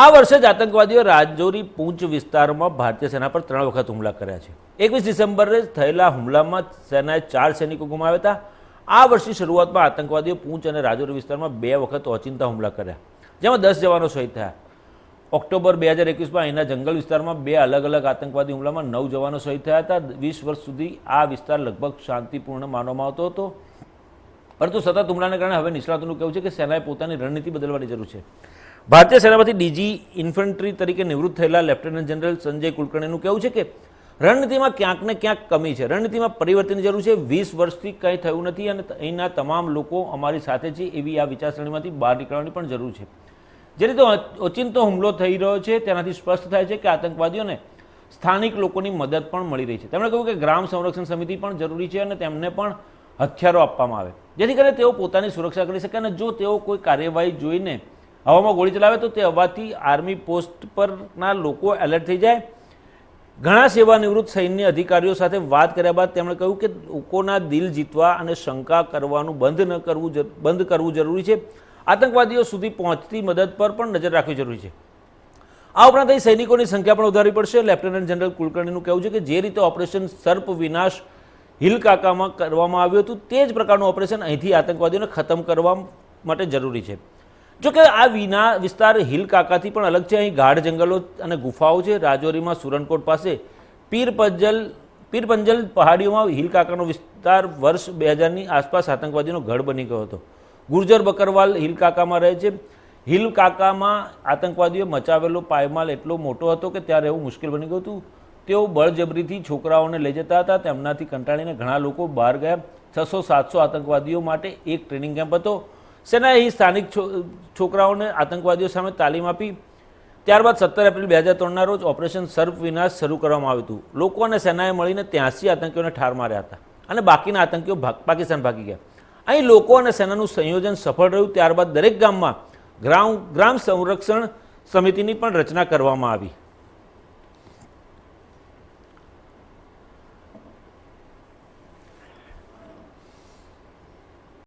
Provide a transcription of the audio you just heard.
આ વર્ષે જ આતંકવાદીઓ રાજૌરી પૂંચ વિસ્તારમાં ભારતીય સેના પર ત્રણ વખત હુમલા કર્યા છે. એકવીસ ડિસેમ્બરે થયેલા હુમલામાં સેનાએ ચાર સૈનિકો ગુમાવ્યા હતા. આ વર્ષની શરૂઆતમાં આતંકવાદીઓ પૂંચ અને રાજૌરી વિસ્તારમાં બે વખત ઓચિંતા હુમલા કર્યા, જેમાં દસ જવાનો શહીદ થયા. ઓક્ટોબર બે હજાર એકવીસમાં અહીંના જંગલ વિસ્તારમાં બે અલગ અલગ આતંકવાદી હુમલામાં નવ જવાનો શહીદ થયા હતા. વીસ વર્ષ સુધી આ વિસ્તાર લગભગ શાંતિપૂર્ણ માનવામાં આવતો હતો. પરંતુ સતત હુમલાને કારણે હવે નિષ્ણાતોનું કહેવું છે કે સેનાએ પોતાની રણનીતિ બદલવાની જરૂર છે. ભારતીય સેનામાંથી ડીજી ઇન્ફન્ટ્રી તરીકે નિવૃત્ત થયેલા લેફ્ટનન્ટ જનરલ સંજય કુલકર્ણીનું કહેવું છે કે રણનીતિમાં ક્યાંક ને ક્યાંક કમી છે. રણનીતિમાં પરિવર્તનની જરૂર છે. વીસ વર્ષથી કંઈ થયું નથી અને અહીંના તમામ લોકો અમારી સાથે છે એવી આ વિચારસરણીમાંથી બહાર નીકળવાની પણ જરૂર છે. જે રીતે ઓચિંતો હુમલો થઈ રહ્યો છે તેનાથી સ્પષ્ટ થાય છે કે આતંકવાદીઓને સ્થાનિક લોકોની મદદ પણ મળી રહી છે. તેમણે કહ્યું કે ગ્રામ સંરક્ષણ સમિતિ પણ જરૂરી છે અને તેમને પણ હથિયારો આપવામાં આવે. જેથી કરીને તેઓ પોતાની સુરક્ષા કરી શકે અને જો તેઓ કોઈ કાર્યવાહી જોઈને હવામાં ગોળી ચલાવે તો તે હવાથી આર્મી પોસ્ટ પરના લોકો એલર્ટ થઈ જાય. ઘણા સેવાનિવૃત્ત સૈન્ય અધિકારીઓ સાથે વાત કર્યા બાદ તેમણે કહ્યું કે લોકોના દિલ જીતવા અને શંકા કરવાનું બંધ ન કરવું બંધ કરવું જરૂરી છે. આતંકવાદીઓ સુધી પહોંચતી મદદ પર પણ નજર રાખવી જરૂરી છે. આ ઉપરાંત અહીં સૈનિકોની સંખ્યા પણ વધારવી પડશે. લેફ્ટનન્ટ જનરલ કુલકર્ણીનું કહેવું છે કે જે રીતે ઓપરેશન સર્પ વિનાશ હિલ કાકામાં કરવામાં આવ્યું હતું, તે જ પ્રકારનું ઓપરેશન અહીંથી આતંકવાદીઓને ખતમ કરવા માટે જરૂરી છે. જો કે આ વિના વિસ્તાર હિલકાકાથી પણ અલગ છે. અહીં ગાઢ જંગલો અને ગુફાઓ છે. રાજૌરીમાં સુરનકોટ પાસે પીરપંજલ પીરપંજલ પહાડીઓમાં હિલકાકાનો વિસ્તાર વર્ષ બે હજારની આસપાસ આતંકવાદીનો ગઢ બની ગયો હતો. ગુર્જર બકરવાલ હિલકાકામાં રહે છે. હિલકાકામાં આતંકવાદીઓ મચાવેલો પાયમાલ એટલો મોટો હતો કે ત્યાં રહેવું મુશ્કેલ બની ગયું હતું. તેઓ બળજબરીથી છોકરાઓને લઈ જતા હતા. તેમનાથી કંટાળીને ઘણા લોકો બહાર ગયા. છસો સાતસો આતંકવાદીઓ માટે એક ટ્રેનિંગ કેમ્પ હતો. સેનાએ સ્થાનિક છોકરાઓને આતંકવાદીઓ સામે તાલીમ આપી. ત્યારબાદ સત્તર એપ્રિલ બે હજાર ત્રણના રોજ ઓપરેશન સર્પ વિનાશ શરૂ કરવામાં આવ્યું હતું. લોકો અને સેનાએ મળીને ત્યાંસી આતંકીઓને ઠાર માર્યા હતા અને બાકીના આતંકીઓ પાકિસ્તાન ભાગી ગયા. અહીં લોકો અને સેનાનું સંયોજન સફળ રહ્યું. ત્યારબાદ દરેક ગામમાં ગ્રામ ગ્રામ સંરક્ષણ સમિતિની પણ રચના કરવામાં આવી.